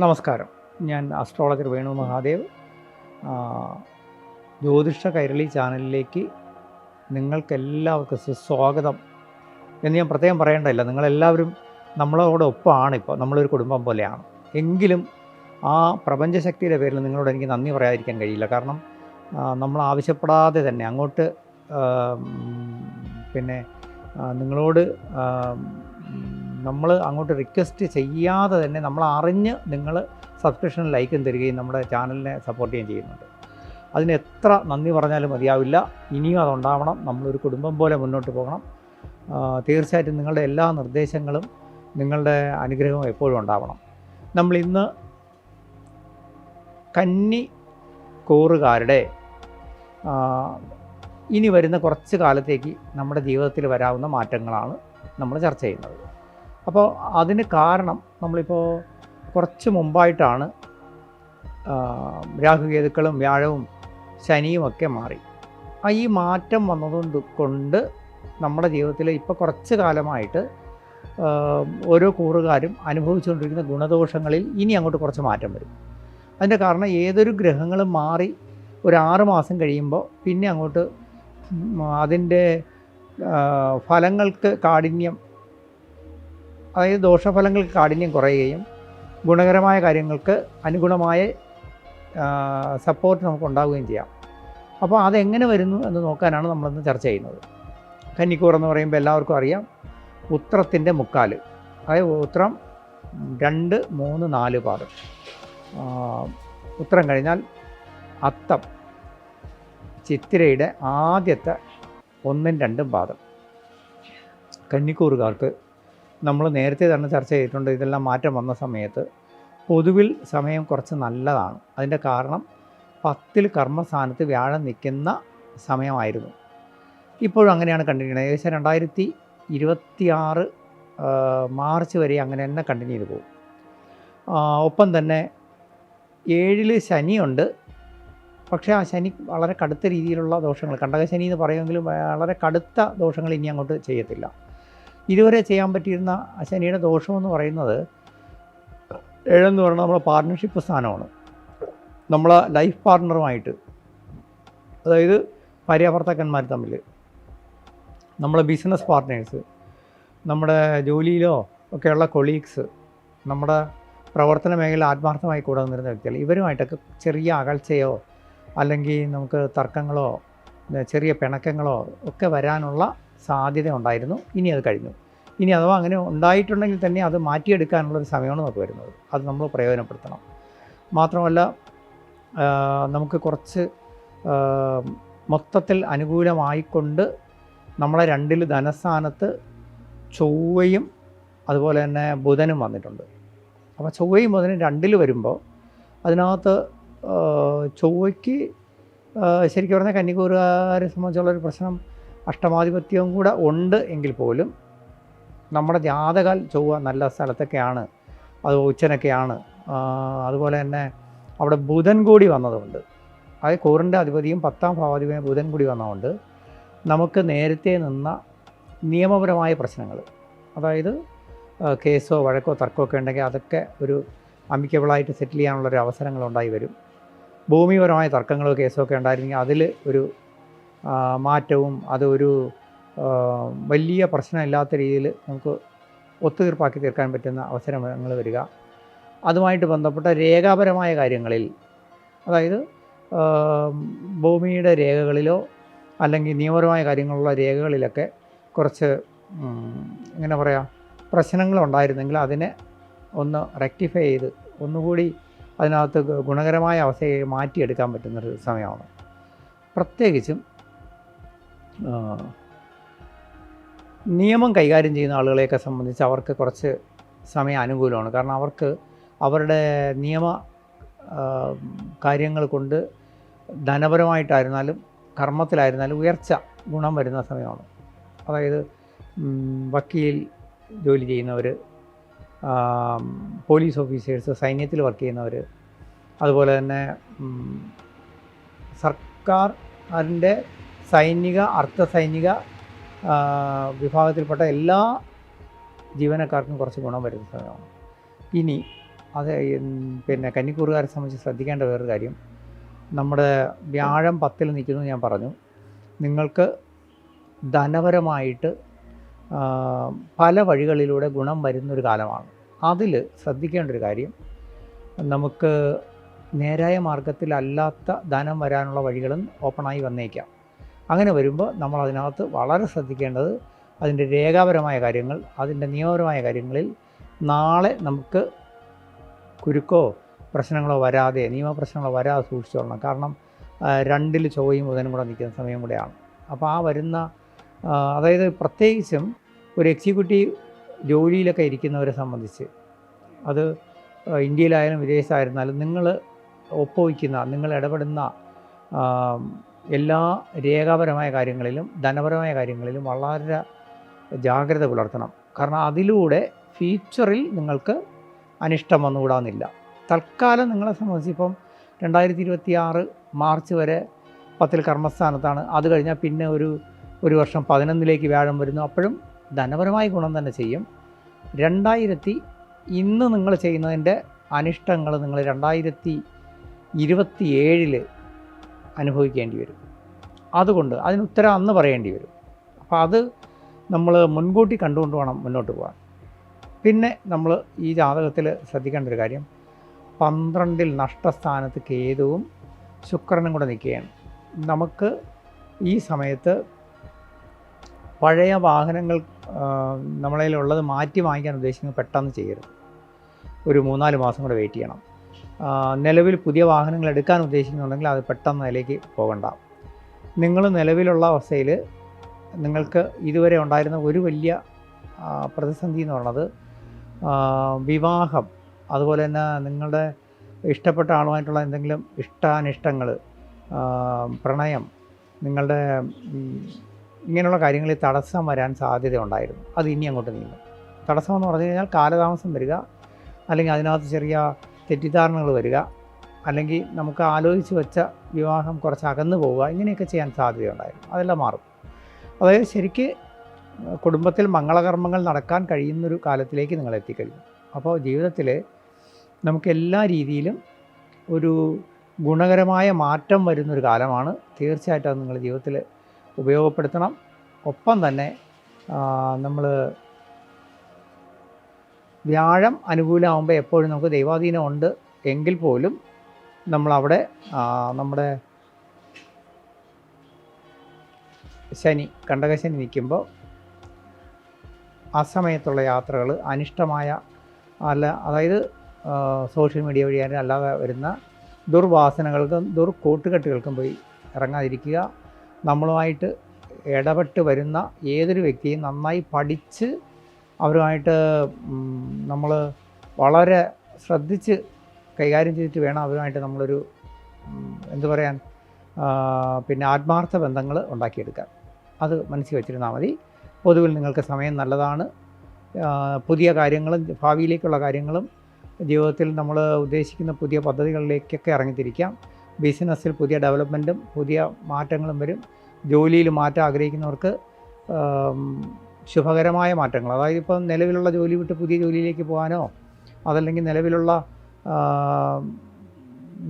നമസ്കാരം. ഞാൻ അസ്ട്രോളജർ വേണു മഹാദേവ്. ജ്യോതിഷ കൈരളി ചാനലിലേക്ക് നിങ്ങൾക്കെല്ലാവർക്കും സ്വാഗതം. എന്ന് ഞാൻ പ്രത്യേകം പറയേണ്ടതില്ല. നിങ്ങളെല്ലാവരും നമ്മളോടൊപ്പമാണ് ഇപ്പോൾ നമ്മളൊരു കുടുംബം പോലെയാണ്. എങ്കിലും ആ പ്രപഞ്ചശക്തിയുടെ പേരിൽ നിങ്ങളോട് എനിക്ക് നന്ദി പറയാതിരിക്കാൻ കഴിയില്ല. കാരണം നമ്മൾ ആവശ്യപ്പെടാതെ തന്നെ അങ്ങോട്ട് പിന്നെ നിങ്ങളോട് നമ്മൾ അങ്ങോട്ട് റിക്വസ്റ്റ് ചെയ്യാതെ തന്നെ നമ്മൾ അറിഞ്ഞ് നിങ്ങൾ സബ്സ്ക്രിപ്ഷൻ ലൈക്കും തരികയും നമ്മുടെ ചാനലിനെ സപ്പോർട്ട് ചെയ്യുകയും ചെയ്യുന്നുണ്ട്. അതിന് എത്ര നന്ദി പറഞ്ഞാലും മതിയാവില്ല. ഇനിയും അതുണ്ടാവണം. നമ്മളൊരു കുടുംബം പോലെ മുന്നോട്ട് പോകണം. തീർച്ചയായിട്ടും നിങ്ങളുടെ എല്ലാ നിർദ്ദേശങ്ങളും നിങ്ങളുടെ അനുഗ്രഹവും എപ്പോഴും ഉണ്ടാവണം. നമ്മൾ ഇന്ന് കന്നി കൂറുകാരുടെ ഇനി വരുന്ന കുറച്ച് കാലത്തേക്ക് നമ്മുടെ ജീവിതത്തിൽ വരാവുന്ന മാറ്റങ്ങളാണ് നമ്മൾ ചർച്ച ചെയ്യുന്നത്. അപ്പോൾ അതിന് കാരണം നമ്മളിപ്പോൾ കുറച്ച് മുമ്പായിട്ടാണ് രാഹുകേതുക്കളും വ്യാഴവും ശനിയും ഒക്കെ മാറി. ആ ഈ മാറ്റം വന്നതുകൊണ്ട് കൊണ്ട് നമ്മുടെ ജീവിതത്തിൽ ഇപ്പോൾ കുറച്ച് കാലമായിട്ട് ഓരോ കൂറുകാരും അനുഭവിച്ചുകൊണ്ടിരിക്കുന്ന ഗുണദോഷങ്ങളിൽ ഇനി അങ്ങോട്ട് കുറച്ച് മാറ്റം വരും. അതിന്റെ കാരണം ഏതൊരു ഗ്രഹങ്ങളും മാറി ഒരു ആറ് മാസം കഴിയുമ്പോൾ പിന്നെ അങ്ങോട്ട് അതിന്റെ ഫലങ്ങൾക്ക് കാഠിന്യം അതായത് ദോഷഫലങ്ങൾക്ക് കാഠിന്യം കുറയുകയും ഗുണകരമായ കാര്യങ്ങൾക്ക് അനുഗുണമായ സപ്പോർട്ട് നമുക്ക് ഉണ്ടാവുകയും ചെയ്യാം. അപ്പോൾ അതെങ്ങനെ വരുന്നു എന്ന് നോക്കാനാണ് നമ്മളിന്ന് ചർച്ച ചെയ്യുന്നത്. കന്നിക്കൂർ എന്ന് പറയുമ്പോൾ എല്ലാവർക്കും അറിയാം ഉത്രത്തിന്റെ മുക്കാൽ അതായത് ഉത്രം രണ്ട് മൂന്ന് നാല് പാദം. ഉത്രം കഴിഞ്ഞാൽ അത്തം ചിത്തിരയുടെ ആദ്യത്തെ ഒന്നും രണ്ടും പാദം. കന്നിക്കൂറുകാർക്ക് നമ്മൾ നേരത്തെ തന്നെ ചർച്ച ചെയ്തിട്ടുണ്ട് ഇതെല്ലാം മാറ്റം വന്ന സമയത്ത് പൊതുവിൽ സമയം കുറച്ച് നല്ലതാണ്. അതിന്റെ കാരണം പത്തിൽ കർമ്മസ്ഥാനത്ത് വ്യാഴം നിൽക്കുന്ന സമയമായിരുന്നു. ഇപ്പോഴും അങ്ങനെയാണ് കണ്ടിരിക്കുന്നത്. ഏകദേശം രണ്ടായിരത്തി ഇരുപത്തിയാറ് മാർച്ച് വരെ അങ്ങനെ തന്നെ കണ്ടിന്യൂ ചെയ്തു പോകും. ഒപ്പം തന്നെ ഏഴിൽ ശനിയുണ്ട്. പക്ഷേ ആ ശനി വളരെ കടുത്ത രീതിയിലുള്ള ദോഷങ്ങൾ കണ്ടകശനി എന്ന് പറയുമെങ്കിലും വളരെ കടുത്ത ദോഷങ്ങൾ ഇനി അങ്ങോട്ട് ചെയ്യത്തില്ല. ഇതുവരെ ചെയ്യാൻ പറ്റിയിരുന്ന ശനിയുടെ ദോഷമെന്ന് പറയുന്നത് ഏഴെന്ന് പറയുന്നത് നമ്മുടെ പാർട്ട്ണർഷിപ്പ് സ്ഥാനമാണ്. നമ്മളെ ലൈഫ് പാർട്ട്ണറുമായിട്ട് അതായത് ഭാര്യാഭർത്താക്കന്മാർ തമ്മിൽ നമ്മളെ ബിസിനസ് പാർട്ട്നേഴ്സ് നമ്മുടെ ജോലിയിലോ ഒക്കെയുള്ള കൊളീഗ്സ് നമ്മുടെ പ്രവർത്തന മേഖല ആത്മാർത്ഥമായി കൂടെ നിന്നിരുന്ന വ്യക്തികൾ ഇവരുമായിട്ടൊക്കെ ചെറിയ അകൽച്ചയോ അല്ലെങ്കിൽ നമുക്ക് തർക്കങ്ങളോ ചെറിയ പിണക്കങ്ങളോ ഒക്കെ വരാനുള്ള സാധ്യത ഉണ്ടായിരുന്നു ഇനി അത് കഴിഞ്ഞു. ഇനി അഥവാ അങ്ങനെ ഉണ്ടായിട്ടുണ്ടെങ്കിൽ തന്നെ അത് മാറ്റിയെടുക്കാനുള്ള ഒരു സമയമാണ് നമുക്ക് വരുന്നത്. അത് നമ്മൾ പ്രയോജനപ്പെടുത്തണം. മാത്രമല്ല നമുക്ക് കുറച്ച് മൊത്തത്തിൽ അനുകൂലമായിക്കൊണ്ട് നമ്മളെ രണ്ടിൽ ധനസ്ഥാനത്ത് ചൊവ്വയും അതുപോലെ തന്നെ ബുധനും വന്നിട്ടുണ്ട്. അപ്പോൾ ചൊവ്വയും ബുധനും രണ്ടിൽ വരുമ്പോൾ അതിനകത്ത് ചൊവ്വയ്ക്ക് ശരിക്കും പറഞ്ഞാൽ കന്നിക്കൂറുകാരെ സംബന്ധിച്ചുള്ളൊരു പ്രശ്നം അഷ്ടമാധിപത്യവും കൂടെ ഉണ്ട് എങ്കിൽ പോലും നമ്മുടെ ജാതകാൽ ചൊവ്വ നല്ല സ്ഥലത്തൊക്കെയാണ്. അത് ഉച്ചനൊക്കെയാണ്. അതുപോലെ തന്നെ അവിടെ ബുധൻ കൂടി വന്നതുകൊണ്ട് അതായത് കൂറിന്റെ അധിപതിയും പത്താം ഭാവാധിപതിയും ബുധൻ കൂടി വന്നതുകൊണ്ട് നമുക്ക് നേരത്തെ നിന്ന നിയമപരമായ പ്രശ്നങ്ങൾ അതായത് കേസോ വഴക്കോ തർക്കമോ ഒക്കെ ഉണ്ടെങ്കിൽ അതൊക്കെ ഒരു അമിക്കബിളായിട്ട് സെറ്റിൽ ചെയ്യാനുള്ളൊരു അവസരങ്ങളുണ്ടായി വരും. ഭൂമിപരമായ തർക്കങ്ങളോ കേസോ ഒക്കെ ഉണ്ടായിരുന്നെങ്കിൽ അതിൽ ഒരു മാറ്റവും അതൊരു വലിയ പ്രശ്നമില്ലാത്ത രീതിയിൽ നമുക്ക് ഒത്തുതീർപ്പാക്കി തീർക്കാൻ പറ്റുന്ന അവസരങ്ങൾ വരിക. അതുമായിട്ട് ബന്ധപ്പെട്ട രേഖാപരമായ കാര്യങ്ങളിൽ അതായത് ഭൂമിയുടെ രേഖകളിലോ അല്ലെങ്കിൽ നിയമപരമായ കാര്യങ്ങളുള്ള രേഖകളിലൊക്കെ കുറച്ച് എങ്ങനെ പറയാം പ്രശ്നങ്ങളുണ്ടായിരുന്നെങ്കിൽ അതിനെ ഒന്ന് റെക്ടിഫൈ ചെയ്ത് ഒന്നുകൂടി അതിനകത്ത് ഗുണകരമായ അവസ്ഥയെ മാറ്റിയെടുക്കാൻ പറ്റുന്നൊരു സമയമാണ്. പ്രത്യേകിച്ചും നിയമം കൈകാര്യം ചെയ്യുന്ന ആളുകളെയൊക്കെ സംബന്ധിച്ച് അവർക്ക് കുറച്ച് സമയം അനുകൂലമാണ്. കാരണം അവർക്ക് അവരുടെ നിയമ കാര്യങ്ങൾ കൊണ്ട് ധനപരമായിട്ടായിരുന്നാലും കർമ്മത്തിലായിരുന്നാലും ഉയർച്ച ഗുണം വരുന്ന സമയമാണ്. അതായത് വക്കീൽ ജോലി ചെയ്യുന്നവർ പോലീസ് ഓഫീസേഴ്സ് സൈന്യത്തിൽ വർക്ക് ചെയ്യുന്നവർ അതുപോലെ തന്നെ സർക്കാർ അതിന്റെ സൈനിക അർദ്ധ സൈനിക വിഭാഗത്തിൽപ്പെട്ട എല്ലാ ജീവനക്കാർക്കും കുറച്ച് ഗുണം വരുന്ന സമയമാണ് ഇനി അത് പിന്നെ കന്നിക്കൂറുകാരെ സംബന്ധിച്ച് ശ്രദ്ധിക്കേണ്ട വേറൊരു കാര്യം. നമ്മുടെ വ്യാഴം പത്തിൽ നിൽക്കുന്നു ഞാൻ പറഞ്ഞു. നിങ്ങൾക്ക് ധനപരമായിട്ട് പല വഴികളിലൂടെ ഗുണം വരുന്നൊരു കാലമാണ്. അതിൽ ശ്രദ്ധിക്കേണ്ട ഒരു കാര്യം നമുക്ക് നേരായ മാർഗത്തിലല്ലാത്ത ധനം വരാനുള്ള വഴികളും ഓപ്പണായി വന്നേക്കാം. അങ്ങനെ വരുമ്പോൾ നമ്മൾ അതിനകത്ത് വളരെ ശ്രദ്ധിക്കേണ്ടത് അതിന്റെ രേഖാപരമായ കാര്യങ്ങൾ അതിന്റെ നിയമപരമായ കാര്യങ്ങളിൽ നാളെ നമുക്ക് കുരുക്കോ പ്രശ്നങ്ങളോ വരാതെ നിയമപ്രശ്നങ്ങളോ വരാതെ സൂക്ഷിച്ചോളണം കാരണം രണ്ടിൽ ചൊവ്വയും ബുധനും കൂടെ നിൽക്കുന്ന സമയം കൂടെയാണ്. അപ്പോൾ ആ വരുന്ന അതായത് പ്രത്യേകിച്ചും ഒരു എക്സിക്യൂട്ടീവ് ജോലിയിലൊക്കെ ഇരിക്കുന്നവരെ സംബന്ധിച്ച് അത് ഇന്ത്യയിലായാലും വിദേശത്തായിരുന്നാലും നിങ്ങൾ ഒപ്പുവയ്ക്കുന്ന നിങ്ങൾ ഇടപെടുന്ന എല്ലാ രേഖാപരമായ കാര്യങ്ങളിലും ധനപരമായ കാര്യങ്ങളിലും വളരെ ജാഗ്രത പുലർത്തണം. കാരണം അതിലൂടെ ഫ്യൂച്ചറിൽ നിങ്ങൾക്ക് അനിഷ്ടം വന്നുകൂടാന്നില്ല. തൽക്കാലം നിങ്ങളെ സംബന്ധിച്ച് ഇപ്പം രണ്ടായിരത്തി ഇരുപത്തി ആറ് മാർച്ച് വരെ പത്തിൽ കർമ്മസ്ഥാനത്താണ്. അത് കഴിഞ്ഞാൽ പിന്നെ ഒരു ഒരു വർഷം പതിനൊന്നിലേക്ക് വ്യാഴം വരുന്നു. അപ്പോഴും ധനപരമായ ഗുണം തന്നെ ചെയ്യും. രണ്ടായിരത്തി ഇന്ന് നിങ്ങൾ ചെയ്യുന്നതിന്റെ അനിഷ്ടങ്ങൾ നിങ്ങൾ രണ്ടായിരത്തി ഇരുപത്തി ഏഴിൽ അനുഭവിക്കേണ്ടി വരും. അതുകൊണ്ട് അതിന് ഉത്തരം അന്ന് പറയേണ്ടി വരും. അപ്പോൾ അത് നമ്മൾ മുൻകൂട്ടി കണ്ടുകൊണ്ട് വേണം മുന്നോട്ട് പോകാൻ. പിന്നെ നമ്മൾ ഈ ജാതകത്തിൽ ശ്രദ്ധിക്കേണ്ട ഒരു കാര്യം പന്ത്രണ്ടിൽ നഷ്ടസ്ഥാനത്ത് കേതുവും ശുക്രനും കൂടെ നിൽക്കുകയാണ്. നമുക്ക് ഈ സമയത്ത് പഴയ വാഹനങ്ങൾ നമ്മളതിലുള്ളത് മാറ്റി വാങ്ങിക്കാൻ ഉദ്ദേശിക്കുന്നത് പെട്ടെന്ന് ചെയ്യരുത്. ഒരു മൂന്നാൽ മാസം കൂടെ വെയിറ്റ് ചെയ്യണം. നിലവിൽ പുതിയ വാഹനങ്ങൾ എടുക്കാൻ ഉദ്ദേശിക്കുന്നുണ്ടെങ്കിൽ അത് പെട്ടെന്ന് അതിലേക്ക് പോകണ്ട. നിങ്ങൾ നിലവിലുള്ള അവസ്ഥയിൽ നിങ്ങൾക്ക് ഇതുവരെ ഉണ്ടായിരുന്ന ഒരു വലിയ പ്രതിസന്ധി എന്ന് പറയുന്നത് വിവാഹം അതുപോലെ തന്നെ നിങ്ങളുടെ ഇഷ്ടപ്പെട്ട ആളുമായിട്ടുള്ള എന്തെങ്കിലും ഇഷ്ടാനിഷ്ടങ്ങൾ പ്രണയം നിങ്ങളുടെ ഇങ്ങനെയുള്ള കാര്യങ്ങളിൽ തടസ്സം വരാൻ സാധ്യത ഉണ്ടായിരുന്നു. അത് ഇനി അങ്ങോട്ട് നീങ്ങും. തടസ്സമെന്ന് പറഞ്ഞു കഴിഞ്ഞാൽ കാലതാമസം വരിക അല്ലെങ്കിൽ അതിനകത്ത് ചെറിയ തെറ്റിദ്ധാരണകൾ വരിക അല്ലെങ്കിൽ നമുക്ക് ആലോചിച്ച് വെച്ച വിവാഹം കുറച്ച് അകന്നു പോവുക ഇങ്ങനെയൊക്കെ ചെയ്യാൻ സാധ്യതയുണ്ടായിരുന്നു. അതെല്ലാം മാറും. അതായത് ശരിക്ക് കുടുംബത്തിൽ മംഗളകർമ്മങ്ങൾ നടക്കാൻ കഴിയുന്നൊരു കാലത്തിലേക്ക് നിങ്ങൾ എത്തിക്കഴിഞ്ഞു. അപ്പോൾ ജീവിതത്തിൽ നമുക്ക് എല്ലാ രീതിയിലും ഒരു ഗുണകരമായ മാറ്റം വരുന്നൊരു കാലമാണ്. തീർച്ചയായിട്ടും അത് നിങ്ങൾ ജീവിതത്തിൽ ഉപയോഗപ്പെടുത്തണം. ഒപ്പം തന്നെ നമ്മൾ വ്യാഴം അനുകൂലമാകുമ്പോൾ എപ്പോഴും നമുക്ക് ദൈവാധീനം ഉണ്ട് എങ്കിൽ പോലും നമ്മളവിടെ നമ്മുടെ ശനി കണ്ടകശനി നിൽക്കുമ്പോൾ ആ സമയത്തുള്ള യാത്രകൾ അനിഷ്ടമായ അല്ല അതായത് സോഷ്യൽ മീഡിയ വഴിയാലും അല്ലാതെ വരുന്ന ദുർവാസനകൾക്കും ദുർക്കൂട്ടുകെട്ടുകൾക്കും പോയി ഇറങ്ങാതിരിക്കുക. നമ്മളുമായിട്ട് ഇടപെട്ട് വരുന്ന ഏതൊരു വ്യക്തിയും നന്നായി പഠിച്ച് അവരുമായിട്ട് നമ്മൾ വളരെ ശ്രദ്ധിച്ച് കൈകാര്യം ചെയ്തിട്ട് വേണം അവരുമായിട്ട് നമ്മളൊരു എന്തു പറയാൻ പിന്നെ ആത്മാർത്ഥ ബന്ധങ്ങൾ ഉണ്ടാക്കിയെടുക്കാൻ. അത് മനസ്സിൽ വെച്ചിരുന്നാൽ മതി. പൊതുവിൽ നിങ്ങൾക്ക് സമയം നല്ലതാണ്. പുതിയ കാര്യങ്ങളും ഭാവിയിലേക്കുള്ള കാര്യങ്ങളും ജീവിതത്തിൽ നമ്മൾ ഉദ്ദേശിക്കുന്ന പുതിയ പദ്ധതികളിലേക്കൊക്കെ ഇറങ്ങിത്തിരിക്കാം. ബിസിനസ്സിൽ പുതിയ ഡെവലപ്മെന്റും പുതിയ മാറ്റങ്ങളും വരും. ജോലിയിൽ മാറ്റം ആഗ്രഹിക്കുന്നവർക്ക് ശുഭകരമായ മാറ്റങ്ങൾ. അതായത് ഇപ്പം നിലവിലുള്ള ജോലി വിട്ട് പുതിയ ജോലിയിലേക്ക് പോകാനോ അതല്ലെങ്കിൽ നിലവിലുള്ള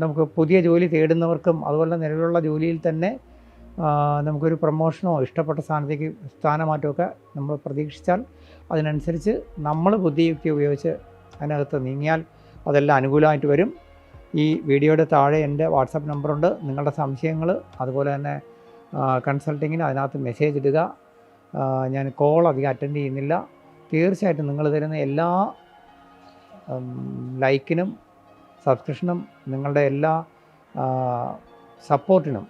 നമുക്ക് പുതിയ ജോലി തേടുന്നവർക്കും അതുപോലെ നിലവിലുള്ള ജോലിയിൽ തന്നെ നമുക്കൊരു പ്രൊമോഷനോ ഇഷ്ടപ്പെട്ട സ്ഥാനത്തേക്ക് സ്ഥാനമാറ്റമൊക്കെ നമ്മൾ പ്രതീക്ഷിച്ചാൽ അതിനനുസരിച്ച് നമ്മൾ ബുദ്ധിയുക്തി ഉപയോഗിച്ച് അതിനകത്ത് നീങ്ങിയാൽ അതെല്ലാം അനുകൂലമായിട്ട് വരും. ഈ വീഡിയോയുടെ താഴെ എന്റെ വാട്സപ്പ് നമ്പറുണ്ട്. നിങ്ങളുടെ സംശയങ്ങൾ അതുപോലെ തന്നെ കൺസൾട്ടിങ്ങിന് അതിനകത്ത് മെസ്സേജ് ഇടുക. ഞാൻ കോൾ അധികം അറ്റൻഡ് ചെയ്യുന്നില്ല. തീർച്ചയായിട്ടും നിങ്ങൾ തരുന്ന എല്ലാ ലൈക്കിനും സബ്സ്ക്രിപ്ഷനും നിങ്ങളുടെ എല്ലാ സപ്പോർട്ടിനും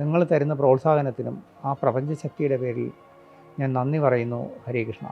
നിങ്ങൾ തരുന്ന പ്രോത്സാഹനത്തിനും ആ പ്രപഞ്ചശക്തിയുടെ പേരിൽ ഞാൻ നന്ദി പറയുന്നു. ഹരേ കൃഷ്ണ.